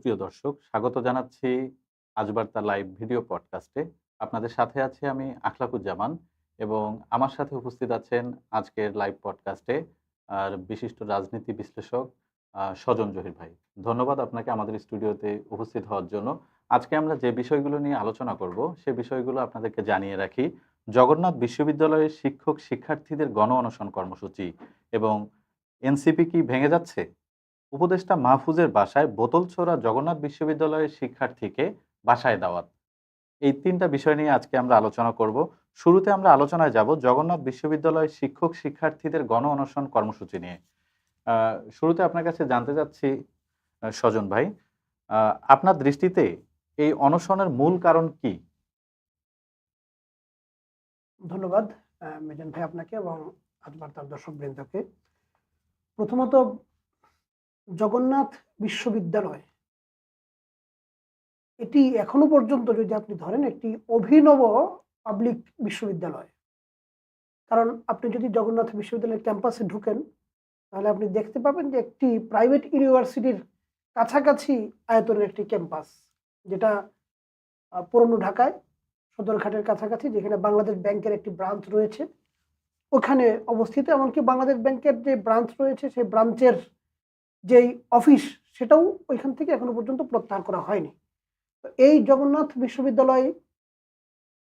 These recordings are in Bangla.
সুপ্রিয় দর্শক, স্বাগত জানাচ্ছি আজবার্তা লাইভ ভিডিও পডকাস্টে। আপনাদের সাথে আছি আমি আখলাকুজ্জামান এবং আমার সাথে উপস্থিত আছেন আজকের লাইভ পডকাস্টে আর বিশিষ্ট রাজনীতি বিশ্লেষক স্বজন জহির ভাই। ধন্যবাদ আপনাকে আমাদের স্টুডিওতে উপস্থিত হওয়ার জন্য। আজকে আমরা যে বিষয়গুলো নিয়ে আলোচনা করব, সে বিষয়গুলো আপনাদেরকে জানিয়ে রাখি। জগন্নাথ বিশ্ববিদ্যালয়ের শিক্ষক শিক্ষার্থীদের গণ অনশন কর্মসূচি এবং এনসিপি কি ভেঙে যাচ্ছে? উপদেষ্টা মাহফুজের বাসায় বোতল ছোড়া জগন্নাথ বিশ্ববিদ্যালয়ের শিক্ষার্থীকে বাসায় দাওয়াত। এই তিনটা বিষয় নিয়ে আজকে আমরা আলোচনা করব। শুরুতে আমরা আলোচনায় যাব জগন্নাথ বিশ্ববিদ্যালয়ের শিক্ষক শিক্ষার্থীদের গণ অনশন কর্মসূচি নিয়ে। শুরুতে আপনার কাছে জানতে চাচ্ছি স্বজন ভাই আপনার দৃষ্টিতে এই অনশনের মূল কারণ কি? ধন্যবাদ আহ, ভাই আপনাকে এবং আজবার্তার দর্শক বৃন্দকে প্রথমত জগন্নাথ বিশ্ববিদ্যালয়। এটি এখনও পর্যন্ত যদি আপনি ধরেন একটি অভিনব পাবলিক বিশ্ববিদ্যালয়। কারণ আপনি যদি জগন্নাথ বিশ্ববিদ্যালয়ের ক্যাম্পাসে ঢুকেন, তাহলে আপনি দেখতে পাবেন যে একটি প্রাইভেট ইউনিভার্সিটির কাছাকাছি আয়তনের একটি ক্যাম্পাস, যেটা পুরনো ঢাকায়, সদরঘাটের কাছাকাছি, যেখানে বাংলাদেশ ব্যাংকের একটি ব্রাঞ্চ রয়েছে। ওখানে অবস্থিত, এমনকি বাংলাদেশ ব্যাংকের যে ব্রাঞ্চ রয়েছে, সেই ব্রাঞ্চের যেই অফিস সেটাও ওইখান থেকে এখনও পর্যন্ত প্রত্যাহার করা হয়নি। তো এই জগন্নাথ বিশ্ববিদ্যালয়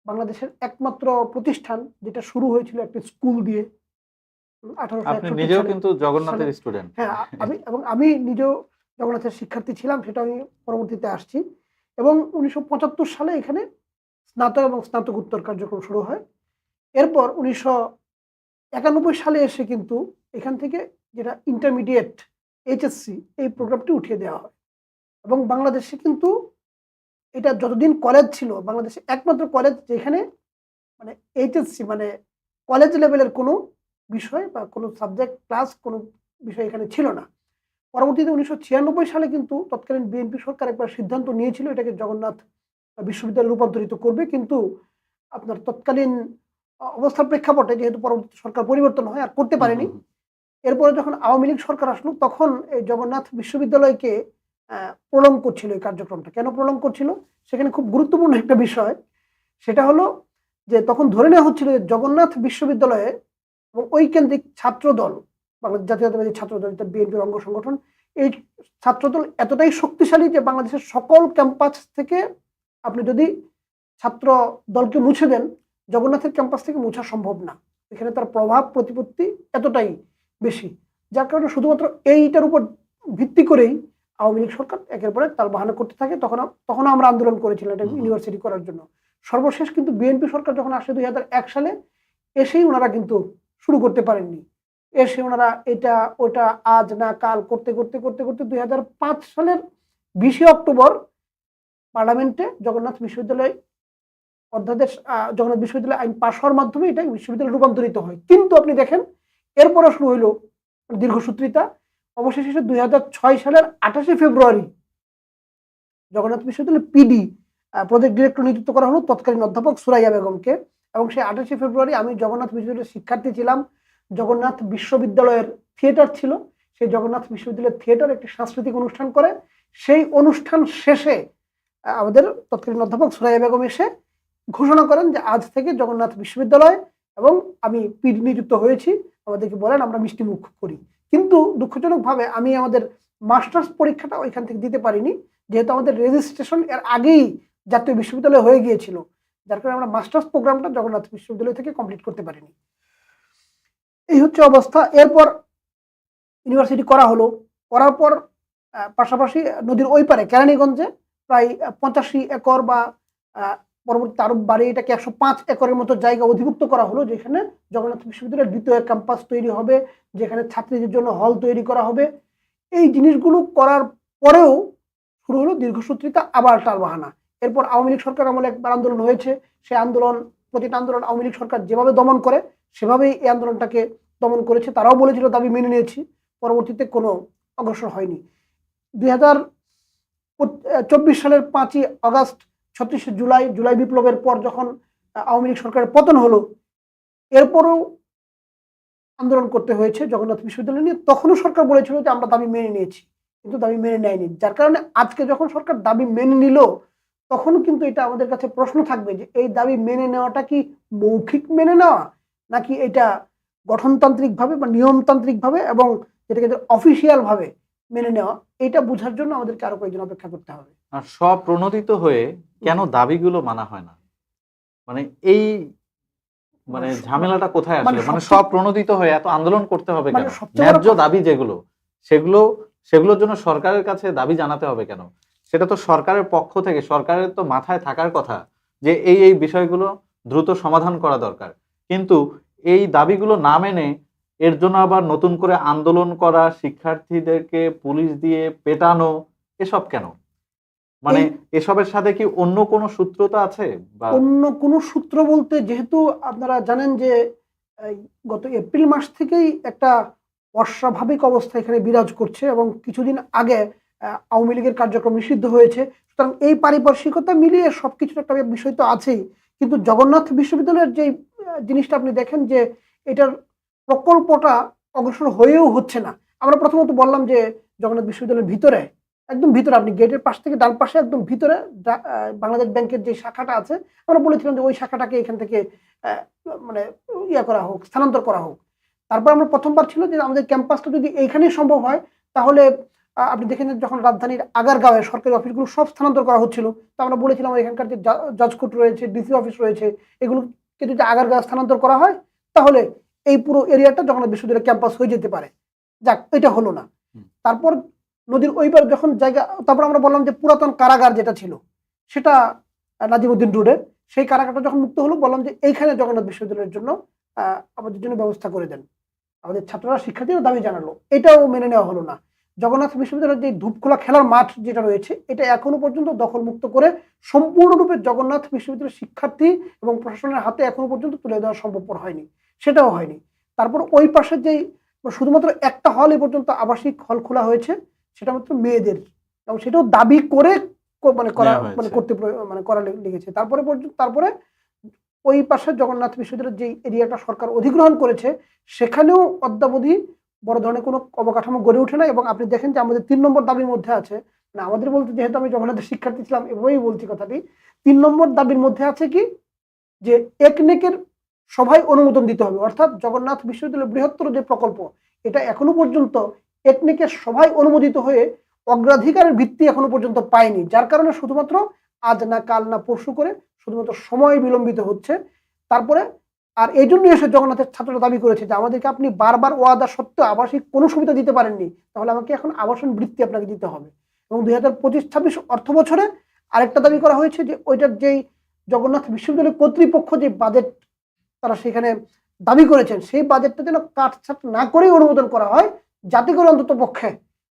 বাংলাদেশের একমাত্র প্রতিষ্ঠান যেটা শুরু হয়েছিল একটি স্কুল দিয়ে নিজেও কিন্তু জগন্নাথের স্টুডেন্ট। হ্যাঁ আমি এবং আমি নিজেও জগন্নাথের শিক্ষার্থী ছিলাম সেটা আমি পরবর্তীতে আসছি। এবং উনিশশো পঁচাত্তর সালে এখানে স্নাতক এবং স্নাতকোত্তর কার্যক্রম শুরু হয়। এরপর উনিশশো একানব্বই সালে এসে কিন্তু এখান থেকে যেটা ইন্টারমিডিয়েট এইচএসসি এই প্রোগ্রামটি উঠিয়ে দেওয়া হয়। এবং বাংলাদেশে কিন্তু এটা যতদিন কলেজ ছিল, বাংলাদেশে একমাত্র কলেজ যেখানে মানে এইচএসসি মানে কলেজ লেভেলের কোনো বিষয় বা কোনো সাবজেক্ট ক্লাস কোনো বিষয় এখানে ছিল না। পরবর্তীতে উনিশশো ছিয়ানব্বই সালে কিন্তু তৎকালীন বিএনপি সরকার একবার সিদ্ধান্ত নিয়েছিল এটাকে জগন্নাথ বিশ্ববিদ্যালয়ে রূপান্তরিত করবে। কিন্তু আপনার তৎকালীন অবস্থার প্রেক্ষাপটে যেহেতু পরবর্তী সরকার পরিবর্তন হয় আর করতে পারেনি এরপরে যখন আওয়ামী লীগ সরকার আসলো, তখন এই জগন্নাথ বিশ্ববিদ্যালয়কে প্রলং করছিল এই কার্যক্রমটা। কেন প্রলং করছিল? সেখানে খুব গুরুত্বপূর্ণ একটা বিষয়। সেটা হলো যে, তখন ধরে নেওয়া হচ্ছিল যে, জগন্নাথ বিশ্ববিদ্যালয়ে এবং ওই কেন্দ্রিক ছাত্রদল, বাংলাদেশ জাতীয়তাবাদী ছাত্রদল বিএনপির অঙ্গ সংগঠন, এই ছাত্রদল এতটাই শক্তিশালী যে, বাংলাদেশের সকল ক্যাম্পাস থেকে আপনি যদি ছাত্র দলকে মুছে দেন, জগন্নাথের ক্যাম্পাস থেকে মুছা সম্ভব না। এখানে তার প্রভাব, প্রতিপত্তি এতটাই বেশি। যার কারণে শুধুমাত্র এইটার উপর ভিত্তি করেই আওয়ামী লীগ সরকার একের পর তার বাহানা করতে থাকে তখন তখন আমরা আন্দোলন করেছিলাম এটা ইউনিভার্সিটি করার জন্য। সর্বশেষ কিন্তু বিএনপি সরকার যখন আসে দুই হাজার এক সালে এসেই ওনারা কিন্তু শুরু করতে পারেননি। এসে ওনারা এটা ওটা আজ না কাল করতে করতে করতে করতে দুই হাজার পাঁচ সালের বিশে অক্টোবর পার্লামেন্টে জগন্নাথ বিশ্ববিদ্যালয় অধ্যাদেশ জগন্নাথ বিশ্ববিদ্যালয় আইন পাশ হওয়ার মাধ্যমে এটা বিশ্ববিদ্যালয় রূপান্তরিত হয়। কিন্তু আপনি দেখেন এরপরে শুরু হইল দীর্ঘসূত্রিতা অবশেষে দুই হাজার ছয় সালের আঠাশে ফেব্রুয়ারি জগন্নাথ বিশ্ববিদ্যালয় পিডি প্রজেক্ট ডিরেক্টর নিযুক্ত করা হলো তৎকালীন অধ্যাপক সুরাইয়া বেগমকে। এবং সেই আঠাশে ফেব্রুয়ারি আমি জগন্নাথ বিশ্ববিদ্যালয়ের শিক্ষার্থী ছিলাম। জগন্নাথ বিশ্ববিদ্যালয়ের থিয়েটার ছিল। সেই জগন্নাথ বিশ্ববিদ্যালয়ের থিয়েটার একটি সাংস্কৃতিক অনুষ্ঠান করে। সেই অনুষ্ঠান শেষে আমাদের তৎকালীন অধ্যাপক সুরাইয়া বেগম এসে ঘোষণা করেন যে আজ থেকে জগন্নাথ বিশ্ববিদ্যালয় এবং আমি পিডি নিযুক্ত হয়েছি। আমাদেরকে বলেন, আমরা মিষ্টি মুখ করি। কিন্তু দুঃখজনকভাবে আমি আমাদের মাস্টার্স পরীক্ষাটা ওইখান থেকে দিতে পারিনি। যেহেতু আমাদের রেজিস্ট্রেশন এর আগেই জাতীয় বিশ্ববিদ্যালয় হয়ে গিয়েছিল। যার কারণে আমরা মাস্টার্স প্রোগ্রামটা জগন্নাথ বিশ্ববিদ্যালয় থেকে কমপ্লিট করতে পারিনি। এই হচ্ছে অবস্থা। এরপর ইউনিভার্সিটি করা হলো। করার পর পাশাপাশি নদীর ওই পারে কেরানীগঞ্জে প্রায় পঁচাশি একর বা পরবর্তী আরও বাড়ি এটাকে একশো পাঁচ একরের মতো জায়গা অধিভুক্ত করা হলো, যেখানে জগন্নাথ বিশ্ববিদ্যালয়ের দ্বিতীয় ক্যাম্পাস তৈরি হবে, যেখানে ছাত্রীদের জন্য হল তৈরি করা হবে। এই জিনিসগুলো করার পরেও শুরু হলো দীর্ঘসূত্রিতা, আবার টালবাহানা এরপর আওয়ামী লীগ সরকার আমলে একবার আন্দোলন হয়েছে। সেই আন্দোলন, প্রতিটা আন্দোলন আওয়ামী লীগ সরকার যেভাবে দমন করে, সেভাবেই এই আন্দোলনটাকে দমন করেছে। তারাও বলেছিল, দাবি মেনে নিয়েছি। পরবর্তীতে কোনো অগ্রসর হয়নি। দুই হাজার চব্বিশ সালের পাঁচই আগস্ট ছত্রিশে জুলাই জুলাই বিপ্লবের পর যখন আওয়ামী লীগ সরকারের পতন হলো, এরপরও আন্দোলন করতে হয়েছে জগন্নাথ বিশ্ববিদ্যালয় নিয়ে। তখনও সরকার বলেছিল যে আমরা দাবি মেনে নিয়েছি, কিন্তু দাবি মেনে নেয়নি। যার কারণে আজকে যখন সরকার দাবি মেনে নিল তখন কিন্তু এটা আমাদের কাছে প্রশ্ন থাকবে যে এই দাবি মেনে নেওয়াটা কি মৌখিক মেনে নেওয়া, নাকি এটা গঠনতান্ত্রিকভাবে বা নিয়মতান্ত্রিকভাবে এবং যেটাকে অফিসিয়াল ভাবে মেনে নেওয়া এটা বোঝার জন্য আমাদেরকে আরও কয়েকদিন অপেক্ষা করতে হবে। আর স্বপ্রণোদিত হয়ে কেন দাবিগুলো মানা হয় না? মানে এই মানে মানে ঝামেলাটা কোথায় মানে আসলে? মানে সবচেয়ে- স্বপ্রণোদিত হয়ে এত আন্দোলন করতে হবে মানে কেন? ন্যায্য দাবি যেগুলো সেগুলো সেগুলোর জন্য সরকারের কাছে দাবি জানাতে হবে কেন? সেটা তো সরকারের পক্ষ থেকে সরকারের তো মাথায় থাকার কথা যে এই এই বিষয়গুলো দ্রুত সমাধান করা দরকার। কিন্তু এই দাবিগুলো না মেনে এর জন্য আবার নতুন করে আন্দোলন করা শিক্ষার্থীদেরকে পুলিশ দিয়ে পেটানো এসব কেন? মানে এসবের সাথে কি অন্য কোনো সূত্রতা আছে? বা অন্য কোনো সূত্র বলতে যেহেতু আপনারা জানেন যে গত এপ্রিল মাস থেকেই একটা অস্বাভাবিক অবস্থা এখানে বিরাজ করছে এবং কিছুদিন আগে আওয়ামী লীগের কার্যক্রম নিষিদ্ধ হয়েছে। সুতরাং এই পারিপার্শ্বিকতা মিলিয়ে সবকিছুর একটা বিষয় তো আছেই। কিন্তু জগন্নাথ বিশ্ববিদ্যালয়ের যে জিনিসটা আপনি দেখেন যে এটার প্রকল্পটা অগ্রসর হয়েও হচ্ছে না। আমরা প্রথমত বললাম যে, জগন্নাথ বিশ্ববিদ্যালয়ের ভিতরে, একদম ভিতরে, আপনি গেটের পাশ থেকে ডান পাশে একদম ভিতরে বাংলাদেশ ব্যাংকের যে শাখাটা আছে, আমরা বলেছিলাম যে ওই শাখাটাকে এখান থেকে মানে ইয়া করা হোক, স্থানান্তর করা হোক। তারপর আমরা প্রথমবার ছিল যে, আমাদের ক্যাম্পাসটা যদি এইখানেই সম্ভব হয়, তাহলে আপনি দেখেন যখন রাজধানীর আগারগাঁওয়ে সরকারি অফিসগুলো সব স্থানান্তর করা হচ্ছিল, তো আমরা বলেছিলাম এখানকার যে জজ রয়েছে, ডিসি অফিস রয়েছে, এগুলোকে যদি আগারগাঁও স্থানান্তর করা হয়, তাহলে এই পুরো এরিয়াটা জগন্নাথ বিশ্ববিদ্যালয় ক্যাম্পাস হয়ে যেতে পারে। যাক এটা হলো না। তারপর নদীর ওইবার যখন জায়গা তারপর আমরা বললাম যে পুরাতন কারাগার যেটা ছিল সেটা নাজিমুদ্দিন রোডে সেই কারাগারটা যখন মুক্ত হলো বললাম যে এইখানে জগন্নাথ বিশ্ববিদ্যালয়ের জন্য আহ, আমাদের জন্য ব্যবস্থা করে দেন। আমাদের ছাত্ররা শিক্ষার্থীরা দাবি জানালো এটাও মেনে নেওয়া হলো না। জগন্নাথ বিশ্ববিদ্যালয়ের যে ধূপখোলা খেলার মাঠ যেটা রয়েছে এটা এখনও পর্যন্ত দখলমুক্ত করে সম্পূর্ণরূপে জগন্নাথ বিশ্ববিদ্যালয়ের শিক্ষার্থী এবং প্রশাসনের হাতে এখনও পর্যন্ত তুলে দেওয়া সম্ভবপর হয়নি। সেটাও হয়নি। তারপর ওই পাশের যেই শুধুমাত্র একটা হল এ পর্যন্ত আবাসিক হল খোলা হয়েছে সেটা মাত্র মেয়েদের। এবং সেটাও দাবি করে ক- মানে করা মানে করতে মানে করা লেগেছে। তারপরে পর্যন্ত তারপরে ওই পাশে জগন্নাথ বিশ্ববিদ্যালয়ের যে এরিয়াটা সরকার অধিগ্রহণ করেছে সেখানেও অদ্যাবধি বড় ধরনের কোনো অবকাঠামো গড়ে ওঠে না এবং আপনি দেখেন যে আমাদের তিন নম্বর দাবির মধ্যে আছে না আমাদের বলতে যেহেতু আমি জগন্নাথের শিক্ষার্থী ছিলাম এভাবেই বলছি কথাটি তিন নম্বর দাবির মধ্যে আছে কি? যে একনেকের সভায় অনুমোদন দিতে হবে। অর্থাৎ জগন্নাথ বিশ্ববিদ্যালয়ের বৃহত্তর যে প্রকল্প, এটা এখনও পর্যন্ত একনেকের সভায় অনুমোদিত হয়ে অগ্রাধিকারের ভিত্তি এখনও পর্যন্ত পায়নি। যার কারণে শুধুমাত্র আজ না, কাল না, পরশু করে শুধুমাত্র সময় বিলম্বিত হচ্ছে। তারপরে আর এই জন্য এসে জগন্নাথের ছাত্ররা দাবি করেছে যে, আমাদেরকে আপনি বারবার ওয়াদা সত্ত্বেও আবাসিক কোনো সুবিধা দিতে পারেননি, তাহলে আমাকে এখন আবাসন বৃত্তি আপনাকে দিতে হবে। এবং দুই হাজার পঁচিশ ছাব্বিশ অর্থ বছরে আরেকটা দাবি করা হয়েছে যে, ওইটার যেই জগন্নাথ বিশ্ববিদ্যালয় কর্তৃপক্ষ যে বাজেট তারা সেখানে দাবি করেছেন। সেই বাজেটটা যেন কাটছাট না করেই অনুমোদন করা হয় যাতে করে অন্তত পক্ষে।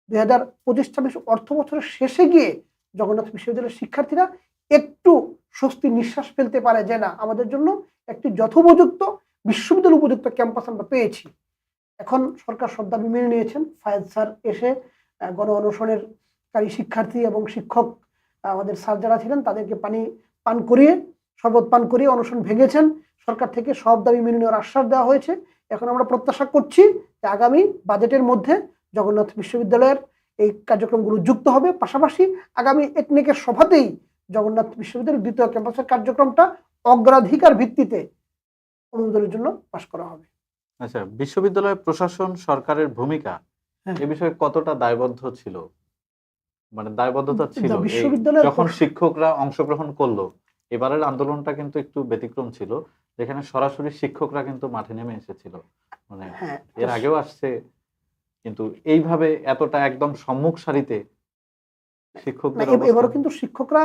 দুই হাজার পঁচিশ ছাব্বিশ অর্থ বছরের শেষে গিয়ে জগন্নাথ বিশ্ববিদ্যালয়ের শিক্ষার্থীরা একটু স্বস্তি নিঃশ্বাস ফেলতে পারে যে না, আমাদের জন্য একটি যথোপযুক্ত বিশ্ববিদ্যালয় উপযুক্ত ক্যাম্পাস আমরা পেয়েছি। এখন সরকার সব দাবি মেনে নিয়েছেন। ফায়াজ স্যার এসে গণ অনশনের কারী শিক্ষার্থী এবং শিক্ষক আমাদের স্যার যারা ছিলেন, তাদেরকে পানি পান করিয়ে, শরবত পান করিয়ে অনশন ভেঙেছেন। সরকার থেকে সব দাবি মেনে নেওয়ার আশ্বাস দেওয়া হয়েছে। এখন আমরা প্রত্যাশা করছি যে আগামী বাজেটের মধ্যে জগন্নাথ বিশ্ববিদ্যালয়ের এই কার্যক্রমগুলো যুক্ত হবে। পাশাপাশি আগামী একনেকের সভাতেই জগন্নাথ বিশ্ববিদ্যালয়ের দ্বিতীয় ক্যাম্পাসের কার্যক্রমটা অগ্রাধিকার ভিত্তিতে অনুমোদনের জন্য পাশ করা হবে। আচ্ছা বিশ্ববিদ্যালয় প্রশাসন সরকারের ভূমিকা হ্যাঁ। এ বিষয়ে কতটা দায়বদ্ধ ছিল? মানে দায়বদ্ধতা ছিল যখন শিক্ষকরা অংশগ্রহণ করল এবারের আন্দোলনটা কিন্তু একটু ব্যতিক্রম ছিল যেখানে সরাসরি শিক্ষকরা কিন্তু মাঠে নেমে এসেছিল। মানে হ্যাঁ এর আগেও আসছে কিন্তু এইভাবে এতটা একদম সম্মুখ সারিতে শিক্ষকদের এ- এবারও কিন্তু শিক্ষকরা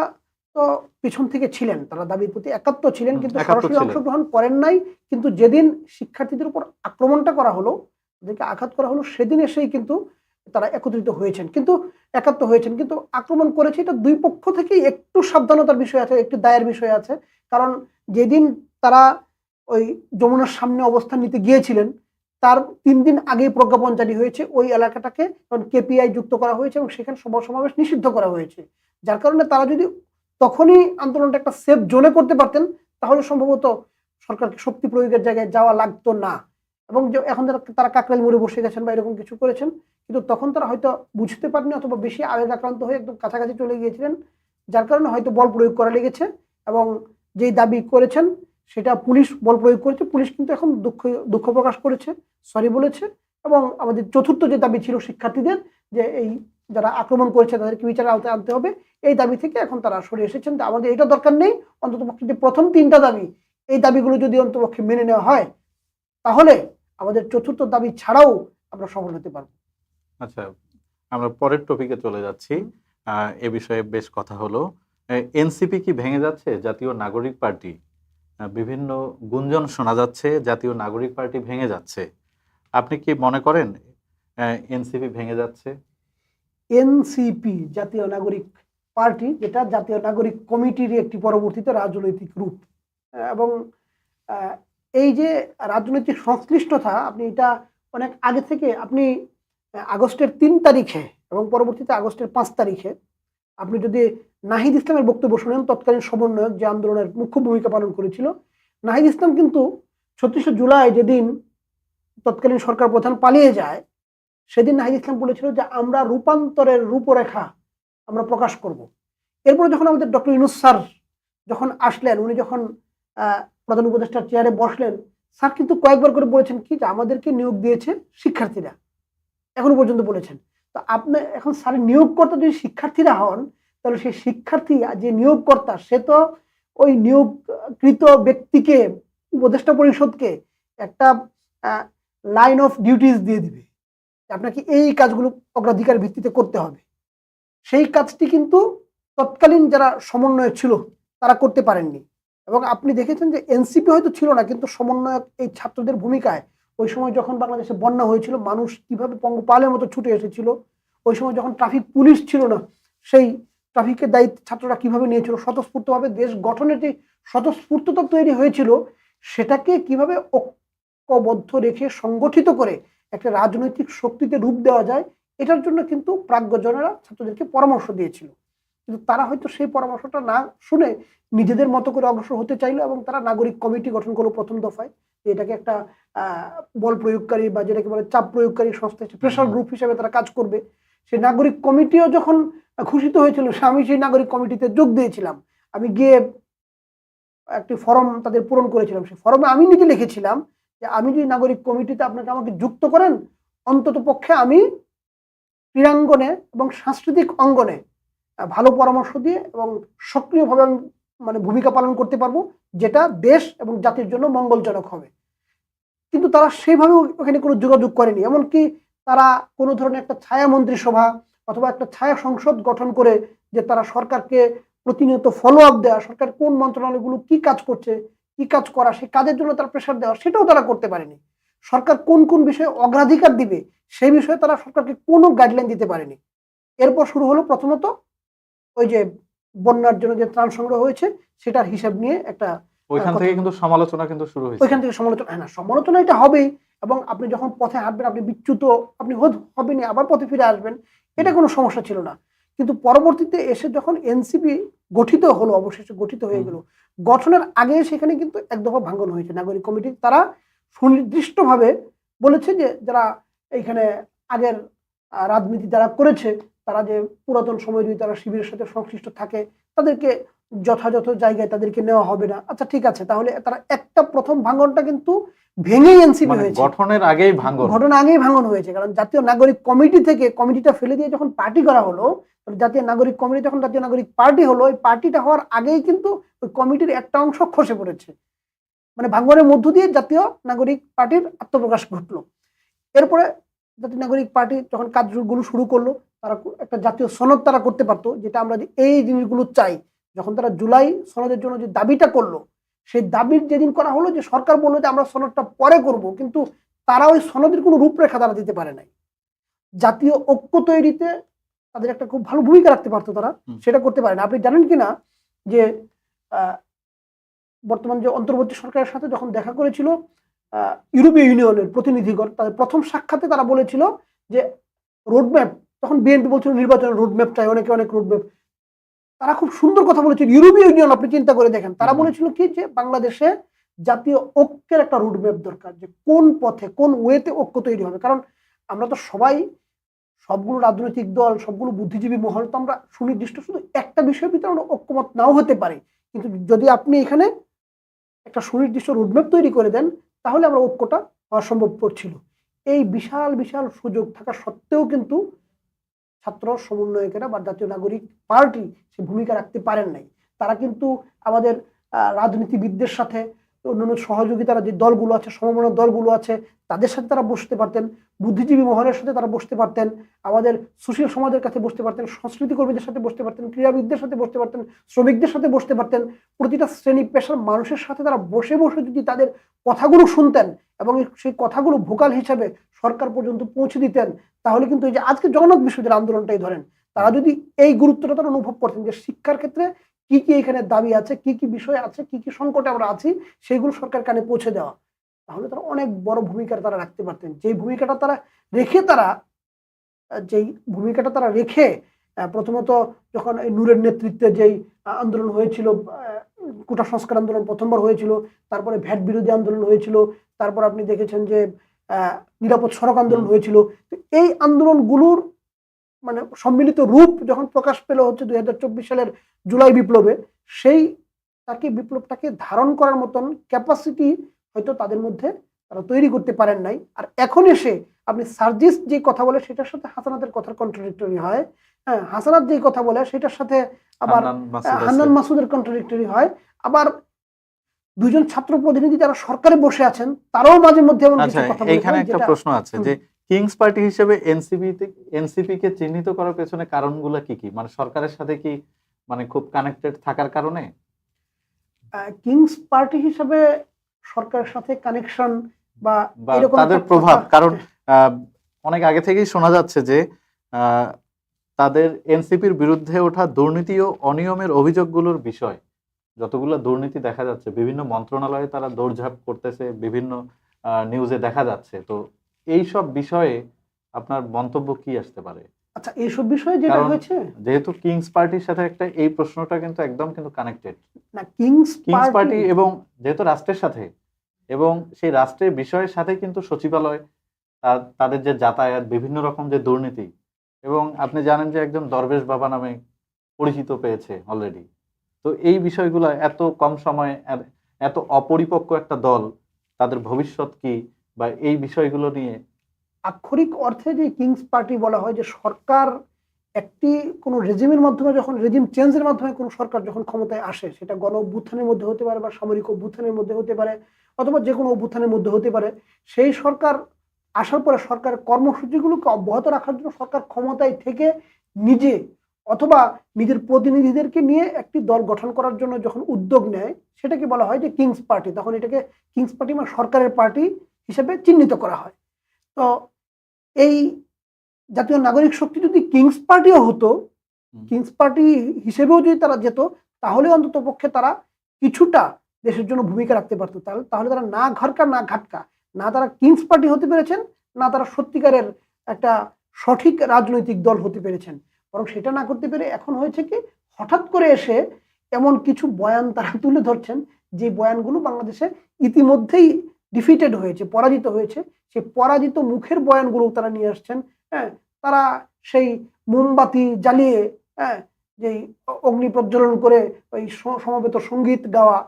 তো পিছন থেকে ছিলেন তারা দাবির প্রতি একাত্ম ছিলেন কিন্তু সরাসরি অংশগ্রহণ করেন নাই কিন্তু যেদিন শিক্ষার্থীদের উপর আক্রমণটা করা হলো তাদেরকে আঘাত করা হলো সেদিন এসেই কিন্তু তারা একত্রিত হয়েছেন, কিন্তু একাত্ম হয়েছেন, কিন্তু আক্রমণ করেছে, এটা দুই পক্ষ থেকেই একটু সাবধানতার বিষয় আছে, একটু দায়ের বিষয় আছে। কারণ যেদিন তারা ওই যমুনার সামনে অবস্থান নিতে গিয়েছিলেন, তার তিন দিন আগেই প্রজ্ঞাপন জারি হয়েছে, ওই এলাকাটাকে কেপিআই যুক্ত করা হয়েছে এবং সেখানে সভা সমাবেশ নিষিদ্ধ করা হয়েছে। যার কারণে তারা যদি তখনই আন্দোলনটা একটা সেফ জোনে করতে পারতেন, তাহলে সম্ভবত সরকারকে শক্তি প্রয়োগের জায়গায় যাওয়া লাগতো না। এবং যে এখন তারা কাকরাইল মোড়ে বসে গেছেন বা এরকম কিছু করেছেন, কিন্তু তখন তারা হয়তো বুঝতে পারেনি অথবা বেশি আবেগ আক্রান্ত হয়ে একদম কাছাকাছি চলে গিয়েছিলেন, যার কারণে হয়তো বল প্রয়োগ করা লেগেছে এবং যেই দাবি করেছেন সেটা পুলিশ বল প্রয়োগ করেছে। পুলিশ কিন্তু এখন দুঃখ দুঃখ প্রকাশ করেছে, সরি বলেছে এবং আমাদের চতুর্থ যে দাবি ছিল শিক্ষার্থীদের যে এই যারা আক্রমণ করেছে তাদেরকে বিচারের আওতায় আনতে হবে, এই দাবি থেকে এখন তারা সরে এসেছেন। আমাদের এটা দরকার নেই, অন্ততপক্ষে যে প্রথম তিনটা দাবি, এই দাবিগুলো যদি অন্তপক্ষে মেনে নেওয়া হয়, তাহলে আমাদের চতুর্থ দাবি ছাড়াও আমরা সফল হতে পারব। আচ্ছা আমরা পরের টপিকে চলে যাচ্ছি। এ বিষয়ে বেশ কথা হলো। এনসিপি কি ভেঙে যাচ্ছে? জাতীয় নাগরিক পার্টি। বিভিন্ন গুঞ্জন শোনা যাচ্ছে জাতীয় নাগরিক পার্টি ভেঙে যাচ্ছে। আপনি কি মনে করেন এনসিপি ভেঙে যাচ্ছে? এনসিপি জাতীয় নাগরিক পার্টি যেটা জাতীয় নাগরিক কমিটির একটি পরবর্তীতে রাজনৈতিক রূপ। এবং এই যে রাজনৈতিক সংশ্লিষ্টতা, আপনি এটা অনেক আগে থেকে আপনি আগস্টের তিন তারিখে এবং পরবর্তীতে আগস্টের পাঁচ তারিখে আপনি যদি নাহিদ ইসলামের বক্তব্য শুনেন, তৎকালীন সমন্বয়ক যে আন্দোলনের মুখ্য ভূমিকা পালন করেছিল, নাহিদ ইসলাম কিন্তু ছত্রিশে জুলাই যেদিন তৎকালীন সরকার প্রধান পালিয়ে যায়, সেদিন নাহিদ ইসলাম বলেছিল যে আমরা রূপান্তরের রূপরেখা আমরা প্রকাশ করব। এরপরে যখন আমাদের ডক্টর ইনুস স্যার যখন আসলেন, উনি যখন প্রধান উপদেষ্টার চেয়ারে বসলেন। স্যার কিন্তু কয়েকবার করে বলেছেন কি যে আমাদেরকে নিয়োগ দিয়েছে শিক্ষার্থীরা। এখনও পর্যন্ত বলেছেন। তো আপনি এখন স্যার নিয়োগকর্তা যদি শিক্ষার্থীরা হন, তাহলে সেই শিক্ষার্থী যে নিয়োগকর্তা, সে তো ওই নিয়োগকৃত ব্যক্তিকে, উপদেষ্টা পরিষদকে একটা লাইন অফ ডিউটিস দিয়ে দিবে। আপনাকে এই কাজগুলো অগ্রাধিকার ভিত্তিতে করতে হবে। সেই কাজটি কিন্তু তৎকালীন যারা সমন্বয়ক ছিল, তারা করতে পারেননি। এবং আপনি দেখেছেন যে এনসিপি হয়তো ছিল না, কিন্তু সমন্বয়ক এই ছাত্রদের ভূমিকায়, ওই সময় যখন বাংলাদেশে বন্যা হয়েছিল, মানুষ কীভাবে পঙ্গপালের মতো ছুটে এসেছিল, ওই সময় যখন ট্রাফিক পুলিশ ছিল না, সেই ট্রাফিকের দায়িত্ব ছাত্ররা কীভাবে নিয়েছিল, স্বতঃস্ফূর্তভাবে দেশ গঠনের যে স্বতঃস্ফূর্ততা তৈরি হয়েছিল, সেটাকে কীভাবে ঐক্যবদ্ধ রেখে সংগঠিত করে একটা রাজনৈতিক শক্তিতে রূপ দেওয়া যায়, এটার জন্য কিন্তু প্রাজ্ঞজনেরা ছাত্রদেরকে পরামর্শ দিয়েছিল। কিন্তু তারা হয়তো সেই পরামর্শটা না শুনে নিজেদের মতো করে অগ্রসর হতে চাইলো এবং তারা নাগরিক কমিটি গঠন করল প্রথম দফায় এটাকে একটা বল প্রয়োগকারী বা যেটাকে বলে চাপ প্রয়োগকারী সংস্থা প্রেশার গ্রুপ হিসেবে তারা কাজ করবে। সেই নাগরিক কমিটিও যখন ঘোষিত হয়েছিল আমি সেই নাগরিক কমিটিতে যোগ দিয়েছিলাম। আমি গিয়ে একটি ফর্ম তাদের পূরণ করেছিলাম। সেই ফর্মে আমি নিজে লিখেছিলাম যে আমি যদি নাগরিক কমিটিতে আপনাকে আমাকে যুক্ত করেন অন্তত পক্ষে আমি ক্রীড়াঙ্গনে এবং সাংস্কৃতিক অঙ্গনে ভালো পরামর্শ দিয়ে এবং সক্রিয়ভাবে মানে ভূমিকা পালন করতে পারব, যেটা দেশ এবং জাতির জন্য মঙ্গলজনক হবে। কিন্তু তারা সেইভাবে ওখানে কোনো যোগাযোগ করেনি। এমনকি তারা কোনো ধরনের একটা ছায়া মন্ত্রিসভা অথবা একটা ছায়া সংসদ গঠন করে যে তারা সরকারকে প্রতিনিয়ত ফলো আপ দেওয়া সরকার কোন মন্ত্রণালয়গুলো কি কাজ করছে, কি কাজ করা, সেই কাজের জন্য তারা প্রেশার দেওয়া, সেটাও তারা করতে পারেনি। সরকার কোন কোন বিষয়ে অগ্রাধিকার দিবে, সেই বিষয়ে তারা সরকারকে কোনো গাইডলাইন দিতে পারেনি। এরপর শুরু হলো প্রথমত ওই যে বন্যার জন্য যে ত্রাণ সংগ্রহ হয়েছে সেটার হিসাব নিয়ে একটা ওইখান থেকে কিন্তু সমালোচনা কিন্তু শুরু হয়েছে। ওইখান থেকে সমালোচনা হ্যাঁ না সমালোচনা এটা হবেই এবং আপনি যখন পথে হাঁটবেন আপনি বিচ্যুত আপনি হদ হবেনই আবার পথে ফিরে আসবেন এটা কোনো সমস্যা ছিল না। কিন্তু পরবর্তীতে এসে যখন এনসিপি গঠিত হলো অবশেষে গঠিত হয়ে গেল গঠনের আগে সেখানে কিন্তু এক দফা ভাঙন হয়েছে। নাগরিক কমিটি তারা সুনির্দিষ্টভাবে বলেছে যে যারা এইখানে আগের রাজনীতি যারা করেছে তারা যে পুরাতন সময় যদি তারা শিবিরের সাথে সংশ্লিষ্ট থাকে তাদেরকে যথাযথ জায়গায় তাদেরকে নেওয়া হবে না। আচ্ছা ঠিক আছে তাহলে তারা একটা প্রথম ভাঙনটা কিন্তু ভেঙেই এনসিপি মানে হয়েছে। গঠনের আগেই ভাঙ্গন ঘটনা আগেই ভাঙন হয়েছে কারণ জাতীয় নাগরিক কমিটি থেকে কমিটিটা ফেলে দিয়ে যখন পার্টি করা হলো জাতীয় নাগরিক কমিটি যখন জাতীয় নাগরিক পার্টি হলো ওই পার্টিটা হওয়ার আগেই কিন্তু ওই কমিটির একটা অংশ খসে পড়েছে। মানে ভাঙনের মধ্য দিয়ে জাতীয় নাগরিক পার্টির আত্মপ্রকাশ ঘটলো। এরপরে জাতীয় নাগরিক পার্টি যখন কাজগুলো শুরু করল তারা একটা জাতীয় সনদ তারা করতে পারতো যেটা আমরা যে এই জিনিসগুলো চাই। যখন তারা জুলাই সনদের জন্য যে দাবিটা করল সেই দাবির যেদিন করা হলো যে সরকার বলল যে আমরা সনদটা পরে করব কিন্তু তারা ওই সনদের কোনো রূপরেখা তারা দিতে পারে নাই। জাতীয় ঐক্য তৈরিতে তাদের একটা খুব ভালো ভূমিকা রাখতে পারতো তারা সেটা করতে পারে না। আপনি জানেন কি না যে আহ, বর্তমান যে অন্তর্বর্তী সরকারের সাথে যখন দেখা করেছিল ইউরোপীয় ইউনিয়নের প্রতিনিধিগণ তাদের প্রথম সাক্ষাতে তারা বলেছিল যে রোডম্যাপ তখন বিএনপি বলছিল নির্বাচনের রোডম্যাপ চাই অনেকে অনেক রোডম্যাপ তারা খুব সুন্দর কথা বলেছিল। ইউরোপীয় ইউনিয়ন আপনি চিন্তা করে দেখেন। তারা বলেছিল কি যে বাংলাদেশে জাতীয় ঐক্যের একটা রুটম্যাপ দরকার যে কোন পথে কোন ওয়েতে ঐক্য তৈরি হবে। কারণ আমরা তো সবাই সবগুলো রাজনৈতিক দল সবগুলো বুদ্ধিজীবী মহল তো আমরা সুনির্দিষ্ট শুধু একটা বিষয়ের ভিতরে আমরা ঐক্যমত নাও হতে পারে। কিন্তু যদি আপনি এখানে একটা সুনির্দিষ্ট রোডম্যাপ তৈরি করে দেন তাহলে আমরা ঐক্যটা সম্ভবপর ছিল এই বিশাল বিশাল সুযোগ থাকা সত্ত্বেও কিন্তু ছাত্র সমন্বয়কেরা বা জাতীয় নাগরিক পার্টি সে ভূমিকা রাখতে পারেন নাই। তারা কিন্তু আমাদের রাজনীতিবিদদের সাথে অন্যান্য সহযোগিতারা যে দলগুলো আছে, সমমনা দলগুলো আছে, তাদের সাথে তারা বসতে পারতেন, বুদ্ধিজীবী মহলের সাথে তারা বসতে পারতেন, আমাদের সুশীল সমাজের কাছে বসতে পারতেন, সংস্কৃতি কর্মীদের সাথে বসতে পারতেন, ক্রীড়াবিদদের সাথে বসতে পারতেন, শ্রমিকদের সাথে বসতে পারতেন, প্রতিটা শ্রেণি পেশার মানুষের সাথে তারা বসে বসে যদি তাদের কথাগুলো শুনতেন এবং সেই কথাগুলো ভোকাল হিসাবে সরকার পর্যন্ত পৌঁছে দিতেন, তাহলে কিন্তু এই যে আজকে জগন্নাথ বিশ্ববিদ্যালয় আন্দোলনটাই ধরেন, তারা যদি এই গুরুত্বটা তারা অনুভব করতেন যে শিক্ষার ক্ষেত্রে কি কি এখানে দাবি আছে কি কি বিষয় আছে কি কি সংকটে আমরা আছি সেইগুলো সরকার কানে পৌঁছে দেওয়া। তাহলে তারা অনেক বড় ভূমিকা তারা রাখতে পারতেন। যেই ভূমিকাটা তারা রেখে তারা যেই ভূমিকাটা তারা রেখে প্রথমত যখন এই নূরের নেতৃত্বে যেই আন্দোলন হয়েছিল কোটা সংস্কার আন্দোলন প্রথমবার হয়েছিল তারপরে ভ্যাট বিরোধী আন্দোলন হয়েছিল তারপর আপনি দেখেছেন যে নিরাপদ সড়ক আন্দোলন হয়েছিল। এই আন্দোলনগুলোর মানে সম্মিলিত রূপ যখন প্রকাশ পেল হচ্ছে দুই হাজার চব্বিশ সালের জুলাই বিপ্লবে সেই তাকে বিপ্লবটাকে ধারণ করার মতন ক্যাপাসিটি হয়তো তাদের মধ্যে তারা তৈরি করতে পারেন নাই। আর এখন এসে আপনি সার্জিস যে কথা বলে সেটার সাথে হাসানাতের কথার কন্ট্রাডিক্টরি হয়। হ্যাঁ হাসানাত যে কথা বলে সেটার সাথে আবার হান্নান। হান্নান মাসুদের কন্ট্রাডিক্টরি হয়। আবার দুজন ছাত্র প্রতিনিধি যারা সরকারে বসে আছেন তারাও মাঝে মধ্যে এমন কিছু আচ্ছা কথা এইখানে একটা প্রশ্ন আছে যে কিংস পার্টি হিসেবে এনসিপি এনসিপি কে চিহ্নিত করার পেছনে কারণগুলো কি কি? মানে সরকারের সাথে কি মানে খুব কানেক্টেড থাকার কারণে? কিংস পার্টি হিসেবে সরকারের সাথে কানেকশন বা এরকম তাদের প্রভাব কারণ অনেক আগে থেকেই শোনা যাচ্ছে যে আহ, তাদের এনসিপির বিরুদ্ধে ওঠা দুর্নীতি ও অনিয়মের অভিযোগগুলোর বিষয়। যতগুলো দুর্নীতি দেখা যাচ্ছে বিভিন্ন মন্ত্রণালয়ে তারা দৌড়ঝাঁপ করতেছে বিভিন্ন নিউজে দেখা যাচ্ছে। তো এই সব বিষয়ে আপনার মন্তব্য কি আসতে পারে? আচ্ছা এইসব বিষয়ে যেটা হয়েছে? যেহেতু কিংস পার্টির সাথে একটা এই প্রশ্নটা কিন্তু একদম কিন্তু কানেক্টেড না কিংস কিংস পার্টি এবং যেহেতু রাষ্ট্রের সাথে এবং সেই রাষ্ট্রের বিষয়ের সাথে কিন্তু সচিবালয় তাদের যে যাতায়াত বিভিন্ন রকম যে দুর্নীতি এবং আপনি জানেন যে একজন দরবেশ বাবা নামে পরিচিত পেয়েছে অলরেডি তো এই বিষয়গুলো এত কম সময়ে এত অপরিপক্ক একটা দল তাদের ভবিষ্যৎ কি? বা এই বিষয়গুলো নিয়ে? আক্ষরিক অর্থে যে কিংস পার্টি বলা হয় যে সরকার একটি কোনো রেজিমের মাধ্যমে যখন রেজিম চেঞ্জের মাধ্যমে কোনো সরকার যখন ক্ষমতায় আসে, সেটা গণ অভ্যুত্থানের মধ্যে হতে পারে বা সামরিক অভ্যুত্থানের মধ্যে হতে পারে অথবা যে কোনো অভ্যুত্থানের মধ্যে হতে পারে, সেই সরকার আসার পরে সরকারের কর্মসূচিগুলোকে অব্যাহত রাখার জন্য সরকার ক্ষমতায় থেকে নিজে অথবা নিজের প্রতিনিধিদেরকে নিয়ে একটি দল গঠন করার জন্য যখন উদ্যোগ নেয়, সেটাকে বলা হয় যে কিংস পার্টি তখন এটাকে কিংস পার্টি মানে সরকারের পার্টি হিসেবে চিহ্নিত করা হয়। তো এই জাতীয় নাগরিক শক্তি যদি কিংস পার্টিও হতো কিংস পার্টি হিসেবেও যদি তারা যেত তাহলে অন্তত পক্ষে তারা কিছুটা দেশের জন্য ভূমিকা রাখতে পারতো। তাহলে তাহলে তারা না ঘরকা না ঘাটকা। না তারা কিংস পার্টি হতে পেরেছেন না তারা সত্যিকারের একটা সঠিক রাজনৈতিক দল হতে পেরেছেন। বরং সেটা না করতে পেরে এখন হয়েছে কি হঠাৎ করে এসে এমন কিছু বয়ান তারা তুলে ধরছেন যে বয়ানগুলো বাংলাদেশে ইতিমধ্যেই ডিফিটেড হয়েছে, পরাজিত হয়েছে। সেই পরাজিত মুখের বয়ানগুলো তারা নিয়ে আসছেন হ্যাঁ। তারা সেই মোমবাতি জ্বালিয়ে হ্যাঁ যেই অগ্নি প্রজ্বলন করে ওই সমবেত সংগীত গাওয়া।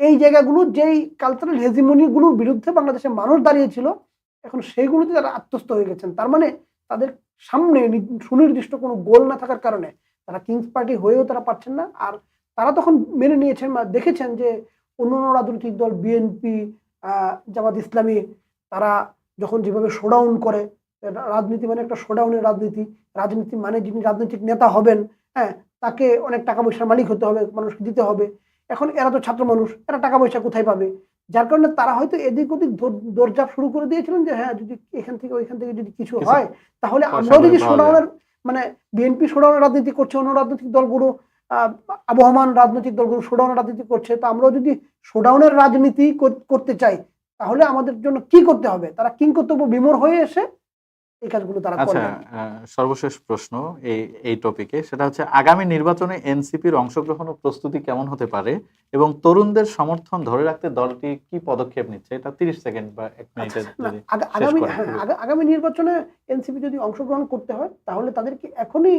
এই জায়গাগুলো যেই কালচারাল হেজিমনিগুলোর বিরুদ্ধে বাংলাদেশের মানুষ দাঁড়িয়েছিল, এখন সেইগুলোতে তারা আত্মস্থ হয়ে গেছেন। তার মানে তাদের সামনে সুনির্দিষ্ট কোনো গোল না থাকার কারণে তারা কিংস পার্টি হয়েও তারা পারছেন না। আর তারা তখন মেনে নিয়েছেন বা দেখেছেন যে অন্য অন্য রাজনৈতিক দল বিএনপি জামাত ইসলামী তারা যখন যেভাবে শোডাউন করে রাজনীতি মানে একটা শোডাউনের রাজনীতি রাজনীতি মানে যিনি রাজনৈতিক নেতা হবেন হ্যাঁ তাকে অনেক টাকা পয়সার মালিক হতে হবে মানুষকে দিতে হবে। এখন এরা তো ছাত্র মানুষ এরা টাকা পয়সা কোথায় পাবে? যার কারণে তারা হয়তো এদিক ওদিক দৌড়ঝাঁপ শুরু করে দিয়েছিলেন যে হ্যাঁ যদি এখান থেকে ওইখান থেকে যদি কিছু হয় তাহলে আমরাও যদি শোডাউনের মানে বিএনপি শোডাউনের রাজনীতি করছে অন্য রাজনৈতিক দলগুলো আবহমান রাজনৈতিক দলগুলো শোডাউনের রাজনীতি করছে। তো আমরাও যদি শোডাউনের রাজনীতি করতে চাই তাহলে আমাদের জন্য কি করতে হবে? তারা কিং কর্তব্য বিমর হয়ে এসে এই কাজগুলো তারা আচ্ছা সর্বশেষ প্রশ্ন এই এই টপিকে সেটা হচ্ছে আগামী নির্বাচনে এনসিপির অংশগ্রহণ ও প্রস্তুতি কেমন হতে পারে? এবং তরুণদের সমর্থন ধরে রাখতে দলটি কি পদক্ষেপ নিচ্ছে? এটা তিরিশ সেকেন্ড বা এক মিনিটের আচ্ছা, শেষ আগামী আগামী নির্বাচনে এনসিপি যদি অংশগ্রহণ করতে হয় তাহলে তাদেরকে এখনই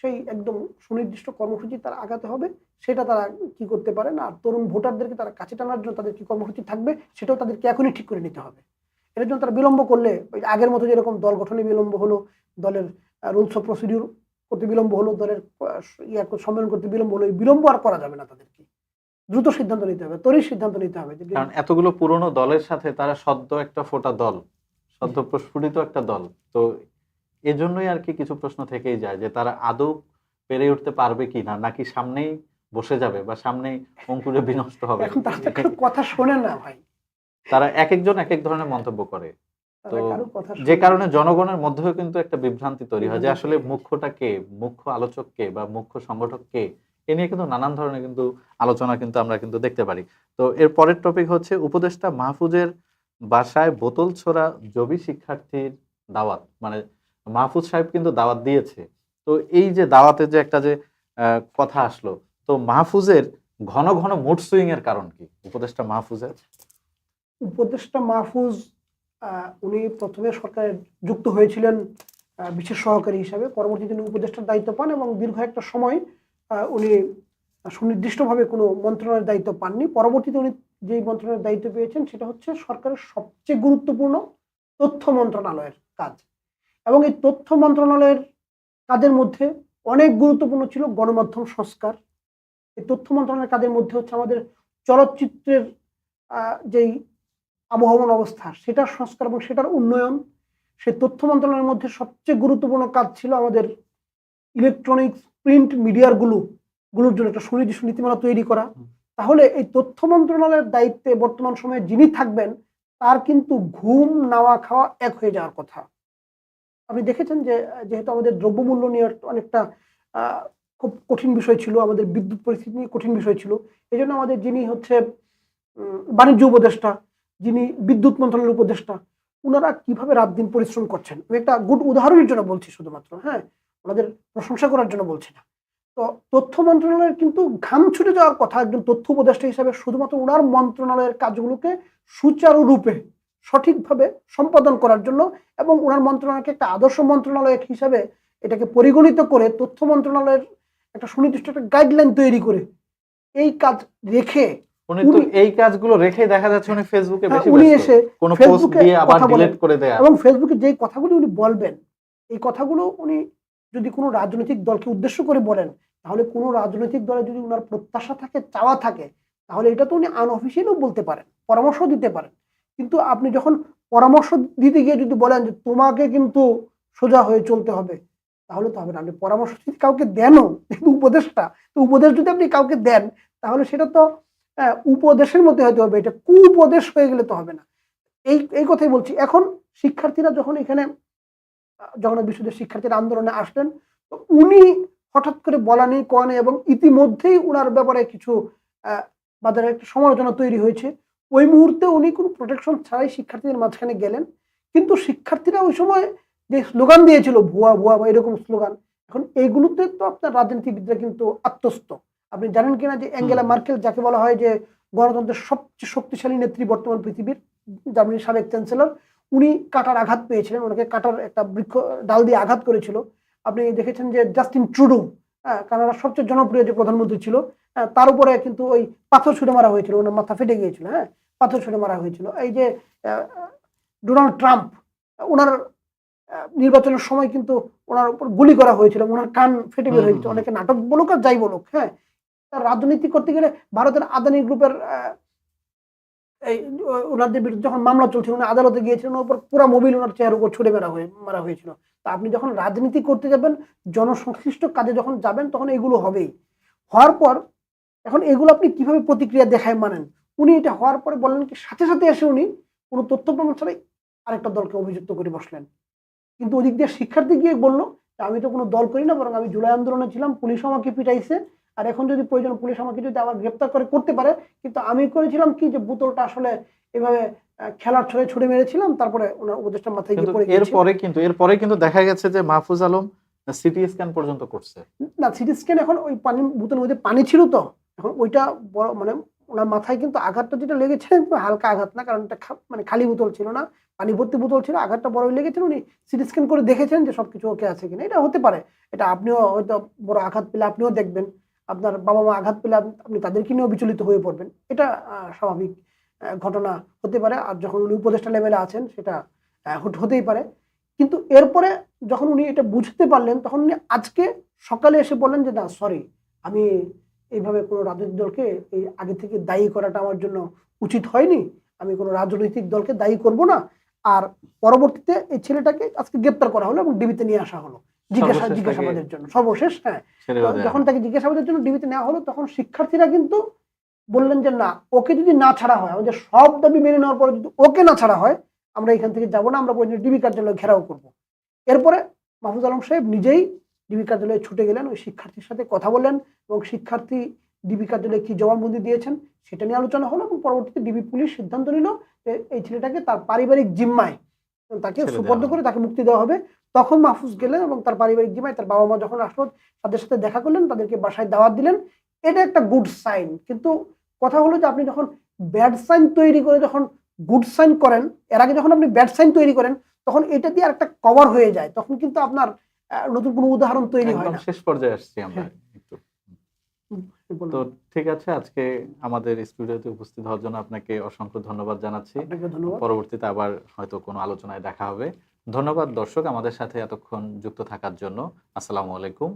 সেই একদম সুনির্দিষ্ট কর্মসূচি তারা আগাতে হবে, সেটা তারা কি করতে পারেন? আর তরুণ ভোটারদেরকে তারা কাছে টানার জন্য তাদের কি কর্মসূচি থাকবে, সেটাও তাদেরকে এখনই ঠিক করে নিতে হবে। এর জন্য তারা বিলম্ব করলে, ওই আগের মতো যেরকম দল গঠনে বিলম্ব হলো, দলের রুলস অফ প্রসিডিউর করতে বিলম্ব হলো, দলের ইয়া সম্মেলন করতে বিলম্ব হলো বিলম্ব আর করা যাবে না তাদেরকে। দ্রুত সিদ্ধান্ত নিতে হবে তরির সিদ্ধান্ত নিতে হবে কারণ এতগুলো পুরনো দলের সাথে তারা সদ্য একটা ফোটা দল, সদ্য প্রস্ফুটিত একটা দল। তো এজন্যই আর কি কিছু প্রশ্ন থেকেই যায় যে তারা আদৌ পেরে উঠতে পারবে কি না নাকি সামনেই বসে যাবে বা সামনেই অঙ্কুরে বিনষ্ট হবে। এখন তারা কথা শোনে না ভাই। তারা এক একজন এক এক ধরনের মন্তব্য করে। তো যে কারণে জনগণের মধ্যেও কিন্তু একটা বিভ্রান্তি তৈরি হয় যে আসলে মুখ্যটা কে মুখ্য আলোচক কে বা মুখ্য সংগঠক কে এ নিয়ে কিন্তু নানান ধরনের কিন্তু আলোচনা কিন্তু আমরা কিন্তু দেখতে পারি। তো এর পরের টপিক হচ্ছে উপদেষ্টা মাহফুজের বাসায় বোতল ছোড়া জবি শিক্ষার্থীর দাওয়াত মানে মাহফুজ সাহেব কিন্তু দাওয়াত দিয়েছে। তো এই যে দাওয়াতের যে একটা যে কথা আসলো, তো মাহফুজের ঘন ঘন মুড সুইং এর কারণ কি? উপদেষ্টা মাহফুজের? উপদেষ্টা মাহফুজ উনি প্রথমে সরকারে যুক্ত হয়েছিলেন বিশেষ সহকারী হিসাবে। পরবর্তীতে তিনি উপদেষ্টার দায়িত্ব পান এবং দীর্ঘ একটা সময় উনি সুনির্দিষ্টভাবে কোনো মন্ত্রণালয়ের দায়িত্ব পাননি। পরবর্তীতে উনি যেই মন্ত্রণালয়ের দায়িত্ব পেয়েছেন, সেটা হচ্ছে সরকারের সবচেয়ে গুরুত্বপূর্ণ তথ্য মন্ত্রণালয়ের কাজ। এবং এই তথ্য মন্ত্রণালয়ের কাজের মধ্যে অনেক গুরুত্বপূর্ণ ছিল গণমাধ্যম সংস্কার। এই তথ্য মন্ত্রণালয়ের কাজের মধ্যে হচ্ছে আমাদের চলচ্চিত্রের যেই আবহমান অবস্থা সেটার সংস্কার এবং সেটার উন্নয়ন। সেই তথ্য মন্ত্রণালয়ের মধ্যে সবচেয়ে গুরুত্বপূর্ণ কাজ ছিল আমাদের ইলেকট্রনিক্স প্রিন্ট মিডিয়ারগুলো গুলোর জন্য একটা সুনির্দিষ্ট নীতিমালা তৈরি করা। তাহলে এই তথ্য মন্ত্রণালয়ের দায়িত্বে বর্তমান সময়ে যিনি থাকবেন তার কিন্তু ঘুম নাওয়া খাওয়া এক হয়ে যাওয়ার কথা। আপনি দেখেছেন যে, যেহেতু আমাদের দ্রব্যমূল্য নিয়ে অনেকটা খুব কঠিন বিষয় ছিল, আমাদের বিদ্যুৎ পরিস্থিতি নিয়ে কঠিন বিষয় ছিল এই জন্য আমাদের যিনি হচ্ছে বাণিজ্য উপদেষ্টা, যিনি বিদ্যুৎ মন্ত্রণালয়ের উপদেষ্টা ওনারা কীভাবে রাত দিন পরিশ্রম করছেন? আমি একটা গুড উদাহরণের জন্য বলছি শুধুমাত্র হ্যাঁ? ওনাদের প্রশংসা করার জন্য বলছি না। তো তথ্য মন্ত্রণালয়ের কিন্তু ঘাম ছুটে যাওয়ার কথা একজন তথ্য উপদেষ্টা হিসাবে শুধুমাত্র ওনার মন্ত্রণালয়ের কাজগুলোকে সুচারুরূপে সঠিকভাবে সম্পাদন করার জন্য এবং ওনার মন্ত্রণালয়কে একটা আদর্শ মন্ত্রণালয় হিসাবে এটাকে পরিগণিত করে তথ্য মন্ত্রণালয়ের একটা সুনির্দিষ্ট একটা গাইডলাইন তৈরি করে এই কাজ রেখে উনি তো এই কাজগুলো রেখে দেখা যাচ্ছে উনি ফেসবুকে হ্যাঁ, বেশি উনি এসে কোনো পোস্ট দিয়ে আবার। ডিলিট করে দেয়া এবং ফেসবুকে যে কথাগুলো উনি বলবেন এই কথাগুলো উনি যদি কোনো রাজনৈতিক দলকে উদ্দেশ্য করে বলেন তাহলে কোনো রাজনৈতিক দলে যদি ওনার প্রত্যাশা থাকে চাওয়া থাকে তাহলে এটা তো উনি আনঅফিসিয়ালও বলতে পারেন পরামর্শ দিতে পারেন কিন্তু আপনি যখন পরামর্শ দিতে গিয়ে যদি বলেন যে তোমাকে কিন্তু সোজা হয়ে চলতে হবে, তাহলে তো হবে না। আপনি পরামর্শ যদি কাউকে দেনও উপদেশটা, তো উপদেশ যদি আপনি কাউকে দেন, তাহলে সেটা তো উপদেশের মধ্যে হতে হবে। এটা কুপদেশ হয়ে গেলে তো হবে না। এই এই কথাই বলছি। এখন শিক্ষার্থীরা যখন এখানে জগন্নাথ বিশ্ববিদ্যালয়ের শিক্ষার্থীরা আন্দোলনে আসলেন, তো উনি হঠাৎ করে বলা নেই কয়া নেই, এবং ইতিমধ্যেই উনার ব্যাপারে কিছু বাজারে একটা সমালোচনা তৈরি হয়েছে। ওই মুহূর্তে উনি কোনো প্রোটেকশন ছাড়াই শিক্ষার্থীদের মাঝখানে গেলেন। কিন্তু শিক্ষার্থীরা ওই সময় যে স্লোগান দিয়েছিল ভুয়া ভুয়া বা এরকম স্লোগান এখন এইগুলোতে তো আপনার রাজনীতিবিদরা কিন্তু আত্মস্থ। আপনি জানেন কিনা যে অ্যাঙ্গেলা মার্কেল যাকে বলা হয় যে গণতন্ত্রের সবচেয়ে শক্তিশালী নেত্রী বর্তমান পৃথিবীর জার্মানির সাবেক চ্যান্সেলর উনি কাটার আঘাত পেয়েছিলেন ওনাকে কাটার একটা বৃক্ষ ডাল দিয়ে আঘাত করেছিল। আপনি দেখেছেন যে জাস্টিন ট্রুডো হ্যাঁ কানাডার সবচেয়ে জনপ্রিয় যে প্রধানমন্ত্রী ছিল তার উপরে কিন্তু ওই পাথর ছুটে মারা হয়েছিল ওনার মাথা ফেটে গিয়েছিল হ্যাঁ? পাথর ছুটে মারা হয়েছিল। এই যে ডোনাল্ড ট্রাম্প ওনার নির্বাচনের সময় কিন্তু ওনার উপর গুলি করা হয়েছিল ওনার কান ফেটে বের হয়েছিল। অনেকে নাটক বলুক আর যাই বলুক হ্যাঁ? তার রাজনীতি করতে গেলে ভারতের আদানি গ্রুপের এই ওনাদের বিরুদ্ধে যখন মামলা চলছিল উনি আদালতে গিয়েছিলেন ওনার উপর পুরো মোবিল ওনার চেয়ার উপর ছুড়ে মারা হয়ে মারা হয়েছিল। তা আপনি যখন রাজনীতি করতে যাবেন জনসংশ্লিষ্ট কাজে যখন যাবেন তখন এগুলো হবেই। হওয়ার পর এখন এগুলো আপনি কীভাবে প্রতিক্রিয়া দেখায় মানেন? উনি এটা হওয়ার পরে বললেন কি সাথে সাথে এসে উনি কোনো তথ্য প্রমাণ ছাড়াই আরেকটা দলকে অভিযুক্ত করে বসলেন। কিন্তু ওদিক দিয়ে শিক্ষার্থী গিয়ে বলল যে আমি তো কোনো দল করি না বরং আমি জুলাই আন্দোলনে ছিলাম পুলিশ আমাকে পিটাইছে। আর এখন যদি প্রয়োজন পুলিশ আমাকে যদি আবার গ্রেপ্তার করে করতে পারে। কিন্তু আমি করেছিলাম কি যে বোতলটা আসলে এভাবে খেলার ছড়ে ছুড়ে মেরেছিলাম তারপরে ওনার উপদেষ্টার মাথায় গিয়ে পড়ে এরপরে কিন্তু এরপরে কিন্তু দেখা গেছে যে মাহফুজ আলম সিটি স্ক্যান পর্যন্ত করছে। না সিটি স্ক্যান এখন ওই পানি বোতলের মধ্যে পানি ছিল তো। এখন ওইটা বড় মানে ওনার মাথায় কিন্তু আঘাতটা যেটা লেগেছে হালকা আঘাত না, কারণ এটা মানে খালি বোতল ছিল না, পানি ভর্তি বোতল ছিল, আঘাতটা বড় লেগেছিল, উনি সিটি স্ক্যান করে দেখেছেন যে সব কিছু ওকে আছে কিনা। এটা হতে পারে, এটা আপনিও হয়তো বড় আঘাত পেলে আপনিও দেখবেন, আপনার বাবা মা আঘাত পেলে আপনি তাদেরকে নিয়েও বিচলিত হয়ে পড়বেন। এটা স্বাভাবিক ঘটনা হতে পারে, আর যখন উনি উপদেষ্টা লেভেলে আছেন, সেটা হতেই পারে। কিন্তু এরপরে যখন উনি এটা বুঝতে পারলেন, তখন উনি আজকে সকালে এসে বললেন যে, না সরি আমি এইভাবে কোনো রাজনৈতিক দলকে এই আগে থেকে দায়ী করাটা আমার জন্য উচিত হয়নি। আমি কোনো রাজনৈতিক দলকে দায়ী করব না। আর পরবর্তীতে এই ছেলেটাকে আজকে গ্রেপ্তার করা হলো এবং ডিবিতে নিয়ে আসা হলো। জিজ্ঞাসা জিজ্ঞাসাবাদের জন্য। সর্বশেষ হ্যাঁ। যখন তাকে জিজ্ঞাসাবাদের জন্য ডিবিতে নেওয়া হলো তখন শিক্ষার্থীরা কিন্তু বললেন যে না ওকে যদি না ছাড়া হয় আমাদের সব দাবি মেনে নেওয়ার পরে যদি ওকে না ছাড়া হয় আমরা এখান থেকে যাব না আমরা ডিবি কার্যালয় ঘেরাও করব। এরপরে মাহফুজ আলম সাহেব নিজেই ডিবি কার্যালয়ে ছুটে গেলেন ওই শিক্ষার্থীর সাথে কথা বললেন এবং শিক্ষার্থী ডিবি কার্যালয়ে কি জবানবন্দি দিয়েছেন সেটা নিয়ে আলোচনা হলো এবং পরবর্তীতে ডিবি পুলিশ সিদ্ধান্ত নিল যে এই ছেলেটাকে তার পারিবারিক জিম্মায় তাকে সুপর্দ করে তাকে মুক্তি দেওয়া হবে। তখন মাহফুজ গেলেন এবং তার পারিবারিক জিম্মায় তার বাবা মা যখন আসলো তাদের সাথে দেখা করলেন তাদেরকে বাসায় দাওয়াত দিলেন। এটা একটা গুড সাইন কিন্তু কথা হলো যে আপনি যখন ব্যাড সাইন তৈরি করে যখন গুড সাইন করেন এর আগে যখন আপনি ব্যাড সাইন তৈরি করেন তখন এটা দিয়ে একটা কভার হয়ে যায়। তখন কিন্তু আপনার নতুন কোনো উদাহরণ তৈরি হয় না। শেষ পর্যায়ে আসছি আমরা হ্যাঁ। একটু। তো ঠিক আছে আজকে আমাদের স্টুডিওতে উপস্থিত হওয়ার জন্য আপনাকে অসংখ্য ধন্যবাদ জানাচ্ছি। পরবর্তীতে আবার হয়তো কোনো আলোচনায় দেখা হবে। ধন্যবাদ দর্শক আমাদের সাথে এতক্ষণ যুক্ত থাকার জন্য। আসসালামু আলাইকুম।